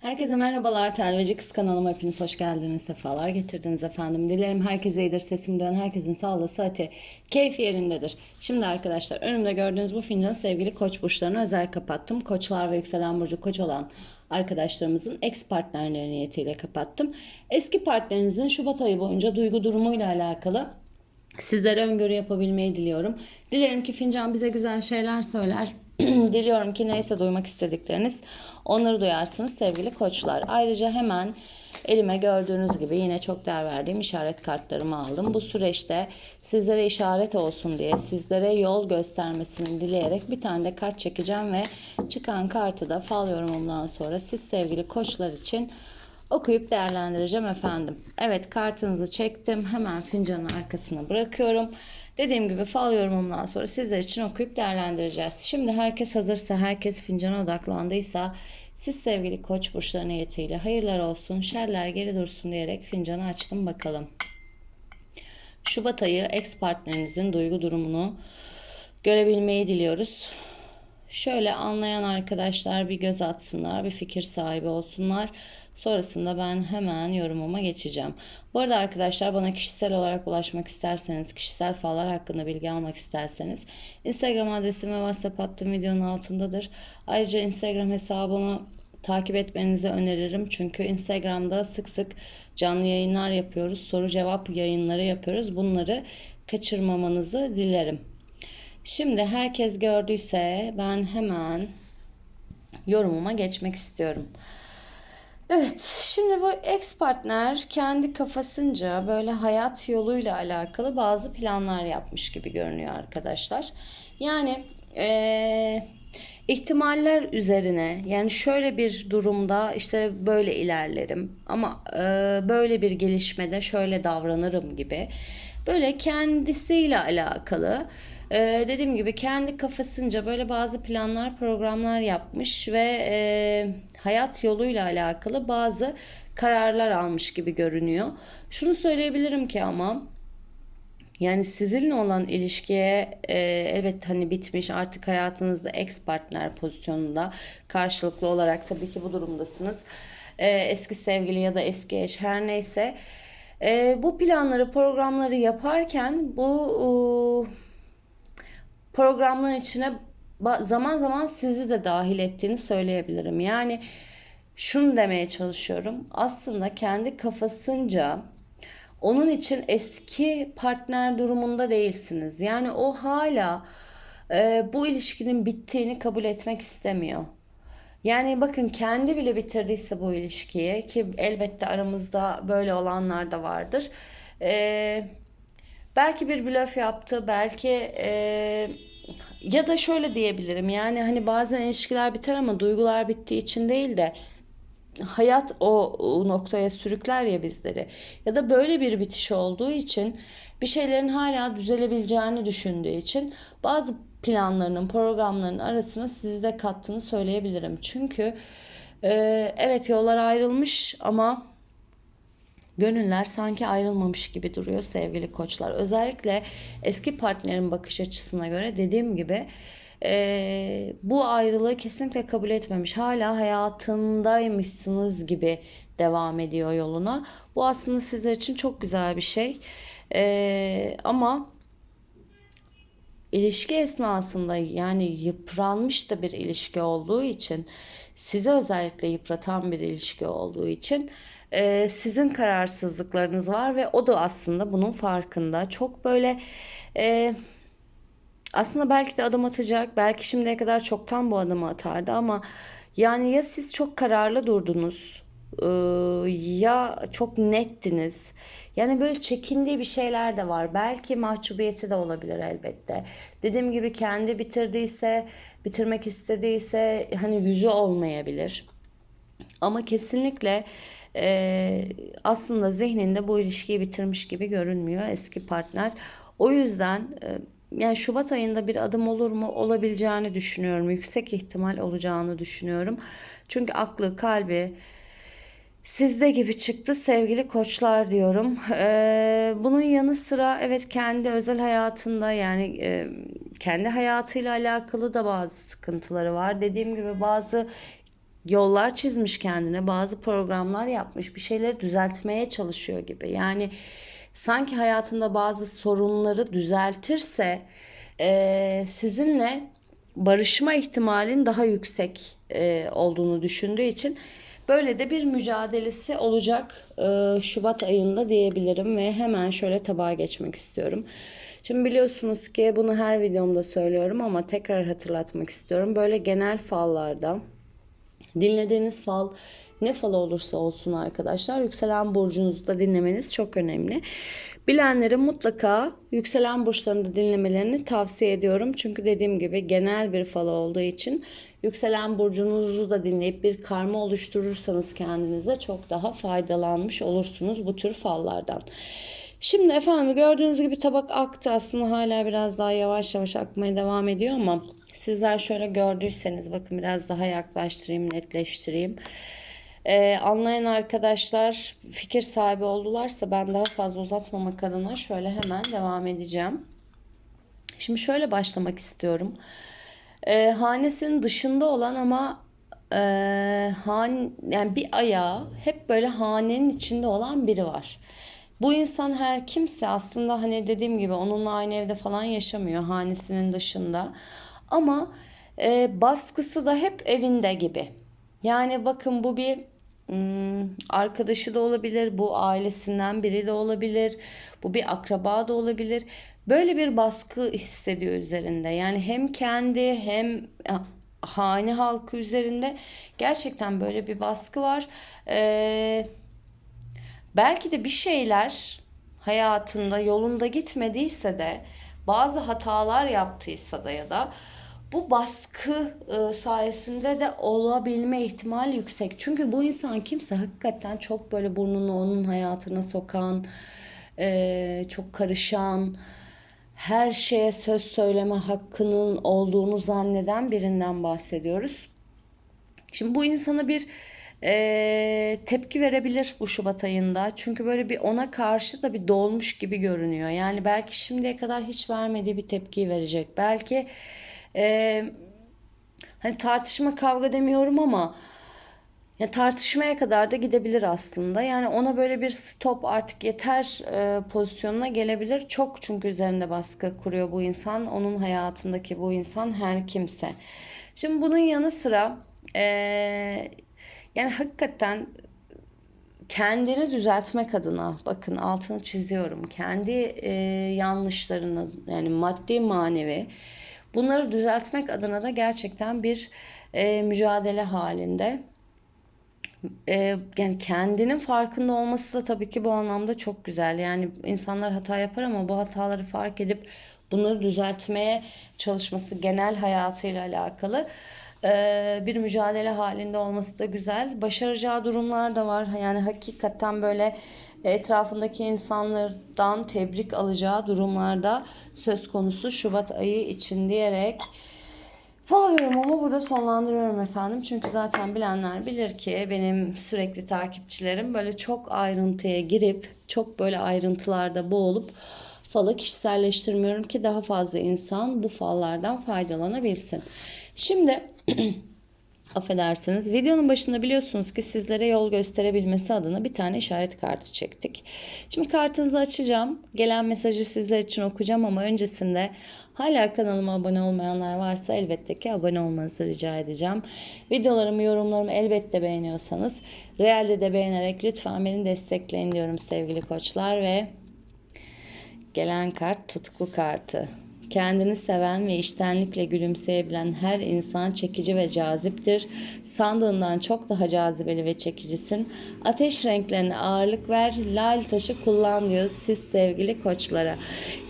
Herkese merhabalar. Telveci Kız kanalıma hepiniz hoş geldiniz. Sefalar getirdiniz efendim. Dilerim herkese iyidir. Sesim dön. Herkesin sağlığı, sıhhati, keyfi yerindedir. Şimdi arkadaşlar önümde gördüğünüz bu fincanı sevgili koç burçlarına özel kapattım. Koçlar ve yükselen burcu koç olan arkadaşlarımızın ex partnerleri niyetiyle kapattım. Eski partnerinizin Şubat ayı boyunca duygu durumuyla alakalı Sizlere öngörü yapabilmeyi diliyorum. Dilerim ki fincan bize güzel şeyler söyler. Diliyorum ki neyse duymak istedikleriniz onları duyarsınız sevgili koçlar. Ayrıca hemen elime gördüğünüz gibi yine çok değer verdiğim işaret kartlarımı aldım. Bu süreçte sizlere işaret olsun diye sizlere yol göstermesini dileyerek bir tane de kart çekeceğim ve çıkan kartı da fal yorumumdan sonra siz sevgili koçlar için okuyup değerlendireceğim efendim. Evet kartınızı çektim. Hemen fincanın arkasına bırakıyorum. Dediğim gibi fal yorumumdan sonra sizler için okuyup değerlendireceğiz. Şimdi herkes hazırsa, herkes fincana odaklandıysa siz sevgili koç burçları niyetiyle hayırlar olsun, şerler geri dursun diyerek fincanı açtım bakalım. Şubat ayı ex partnerinizin duygu durumunu görebilmeyi diliyoruz. Şöyle anlayan arkadaşlar bir göz atsınlar, bir fikir sahibi olsunlar. Sonrasında ben hemen yorumuma geçeceğim. Bu arada arkadaşlar bana kişisel olarak ulaşmak isterseniz, kişisel fallar hakkında bilgi almak isterseniz Instagram adresim ve WhatsApp hattım videonun altındadır. Ayrıca Instagram hesabımı takip etmenizi öneririm. Çünkü Instagram'da sık sık canlı yayınlar yapıyoruz. Soru cevap yayınları yapıyoruz. Bunları kaçırmamanızı dilerim. Şimdi herkes gördüyse ben hemen yorumuma geçmek istiyorum. Evet, şimdi bu ex partner kendi kafasınca böyle hayat yoluyla alakalı bazı planlar yapmış gibi görünüyor arkadaşlar. Yani eee, ihtimaller üzerine yani şöyle bir durumda işte böyle ilerlerim ama eee, böyle bir gelişmede şöyle davranırım gibi böyle kendisiyle alakalı ee, dediğim gibi kendi kafasınca böyle bazı planlar, programlar yapmış ve e, hayat yoluyla alakalı bazı kararlar almış gibi görünüyor. Şunu söyleyebilirim ki ama yani sizinle olan ilişkiye e, evet hani bitmiş artık hayatınızda ex partner pozisyonunda karşılıklı olarak tabii ki bu durumdasınız. E, eski sevgili ya da eski eş her neyse. E, bu planları programları yaparken bu e, programların içine zaman zaman sizi de dahil ettiğini söyleyebilirim. Yani şunu demeye çalışıyorum. Aslında kendi kafasınca onun için eski partner durumunda değilsiniz. Yani o hala e, bu ilişkinin bittiğini kabul etmek istemiyor. Yani bakın kendi bile bitirdiyse bu ilişkiyi ki elbette aramızda böyle olanlar da vardır. E, belki bir blöf yaptı, belki e, ya da şöyle diyebilirim yani hani bazen ilişkiler biter ama duygular bittiği için değil de hayat o, noktaya sürükler ya bizleri. Ya da böyle bir bitiş olduğu için bir şeylerin hala düzelebileceğini düşündüğü için bazı planlarının, programlarının arasına sizi de kattığını söyleyebilirim. Çünkü e, evet yollar ayrılmış ama Gönüller sanki ayrılmamış gibi duruyor sevgili koçlar. Özellikle eski partnerin bakış açısına göre dediğim gibi e, bu ayrılığı kesinlikle kabul etmemiş. Hala hayatındaymışsınız gibi devam ediyor yoluna. Bu aslında sizler için çok güzel bir şey. E, ama ilişki esnasında yani yıpranmış da bir ilişki olduğu için sizi özellikle yıpratan bir ilişki olduğu için e, sizin kararsızlıklarınız var ve o da aslında bunun farkında. Çok böyle e, aslında belki de adım atacak, belki şimdiye kadar çoktan bu adımı atardı ama yani ya siz çok kararlı durdunuz e, ya çok nettiniz. Yani böyle çekindiği bir şeyler de var. Belki mahcubiyeti de olabilir elbette. Dediğim gibi kendi bitirdiyse, bitirmek istediyse hani yüzü olmayabilir. Ama kesinlikle e, aslında zihninde bu ilişkiyi bitirmiş gibi görünmüyor eski partner. O yüzden e, yani Şubat ayında bir adım olur mu? Olabileceğini düşünüyorum. Yüksek ihtimal olacağını düşünüyorum. Çünkü aklı, kalbi sizde gibi çıktı sevgili koçlar diyorum. Ee, bunun yanı sıra evet kendi özel hayatında yani e, kendi hayatıyla alakalı da bazı sıkıntıları var. Dediğim gibi bazı yollar çizmiş kendine, bazı programlar yapmış, bir şeyleri düzeltmeye çalışıyor gibi. Yani sanki hayatında bazı sorunları düzeltirse e, sizinle barışma ihtimalin daha yüksek e, olduğunu düşündüğü için böyle de bir mücadelesi olacak e, Şubat ayında diyebilirim ve hemen şöyle tabağa geçmek istiyorum. Şimdi biliyorsunuz ki bunu her videomda söylüyorum ama tekrar hatırlatmak istiyorum. Böyle genel fallarda dinlediğiniz fal ne fal olursa olsun arkadaşlar yükselen burcunuzu da dinlemeniz çok önemli. Bilenlerin mutlaka yükselen burçlarını da dinlemelerini tavsiye ediyorum. Çünkü dediğim gibi genel bir fal olduğu için yükselen burcunuzu da dinleyip bir karma oluşturursanız kendinize çok daha faydalanmış olursunuz bu tür fallardan. Şimdi efendim gördüğünüz gibi tabak aktı aslında hala biraz daha yavaş yavaş akmaya devam ediyor ama sizler şöyle gördüyseniz bakın biraz daha yaklaştırayım netleştireyim. Ee, anlayan arkadaşlar fikir sahibi oldularsa ben daha fazla uzatmamak adına şöyle hemen devam edeceğim. Şimdi şöyle başlamak istiyorum. Ee, hanesinin dışında olan ama e, han yani bir ayağı hep böyle hanenin içinde olan biri var. Bu insan her kimse aslında hani dediğim gibi onunla aynı evde falan yaşamıyor hanesinin dışında. Ama e, baskısı da hep evinde gibi. Yani bakın bu bir Hmm, arkadaşı da olabilir, bu ailesinden biri de olabilir, bu bir akraba da olabilir. Böyle bir baskı hissediyor üzerinde. Yani hem kendi hem hane halkı üzerinde gerçekten böyle bir baskı var. Ee, belki de bir şeyler hayatında yolunda gitmediyse de bazı hatalar yaptıysa da ya da bu baskı e, sayesinde de olabilme ihtimali yüksek. Çünkü bu insan kimse hakikaten çok böyle burnunu onun hayatına sokan, e, çok karışan, her şeye söz söyleme hakkının olduğunu zanneden birinden bahsediyoruz. Şimdi bu insana bir e, tepki verebilir bu Şubat ayında. Çünkü böyle bir ona karşı da bir dolmuş gibi görünüyor. Yani belki şimdiye kadar hiç vermediği bir tepkiyi verecek. Belki e, hani tartışma kavga demiyorum ama ya tartışmaya kadar da gidebilir aslında. Yani ona böyle bir stop artık yeter e, pozisyonuna gelebilir. Çok çünkü üzerinde baskı kuruyor bu insan. Onun hayatındaki bu insan her kimse. Şimdi bunun yanı sıra e, yani hakikaten kendini düzeltmek adına bakın altını çiziyorum. Kendi e, yanlışlarını yani maddi manevi Bunları düzeltmek adına da gerçekten bir e, mücadele halinde. E, yani kendinin farkında olması da tabii ki bu anlamda çok güzel. Yani insanlar hata yapar ama bu hataları fark edip bunları düzeltmeye çalışması genel hayatıyla alakalı e, bir mücadele halinde olması da güzel. Başaracağı durumlar da var. Yani hakikaten böyle etrafındaki insanlardan tebrik alacağı durumlarda söz konusu Şubat ayı için diyerek Fal yorumumu burada sonlandırıyorum efendim. Çünkü zaten bilenler bilir ki benim sürekli takipçilerim böyle çok ayrıntıya girip çok böyle ayrıntılarda boğulup falı kişiselleştirmiyorum ki daha fazla insan bu fallardan faydalanabilsin. Şimdi affedersiniz. Videonun başında biliyorsunuz ki sizlere yol gösterebilmesi adına bir tane işaret kartı çektik. Şimdi kartınızı açacağım. Gelen mesajı sizler için okuyacağım ama öncesinde hala kanalıma abone olmayanlar varsa elbette ki abone olmanızı rica edeceğim. Videolarımı, yorumlarımı elbette beğeniyorsanız realde de beğenerek lütfen beni destekleyin diyorum sevgili koçlar ve gelen kart tutku kartı. Kendini seven ve iştenlikle gülümseyebilen her insan çekici ve caziptir. Sandığından çok daha cazibeli ve çekicisin. Ateş renklerine ağırlık ver. Lal taşı kullan diyor siz sevgili koçlara.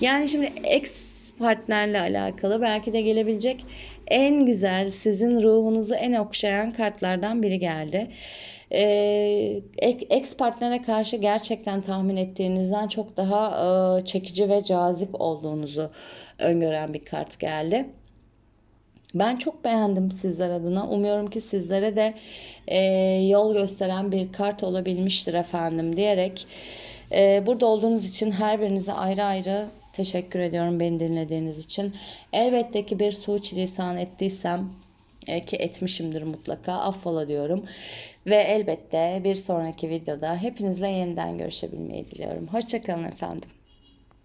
Yani şimdi ex partnerle alakalı belki de gelebilecek en güzel sizin ruhunuzu en okşayan kartlardan biri geldi e, ex partnere karşı gerçekten tahmin ettiğinizden çok daha e, çekici ve cazip olduğunuzu öngören bir kart geldi. Ben çok beğendim sizler adına. Umuyorum ki sizlere de e, yol gösteren bir kart olabilmiştir efendim diyerek e, burada olduğunuz için her birinize ayrı ayrı teşekkür ediyorum beni dinlediğiniz için. Elbette ki bir suçlisan ettiysem E, ki etmişimdir mutlaka. Affola diyorum. Ve elbette bir sonraki videoda hepinizle yeniden görüşebilmeyi diliyorum. Hoşçakalın efendim.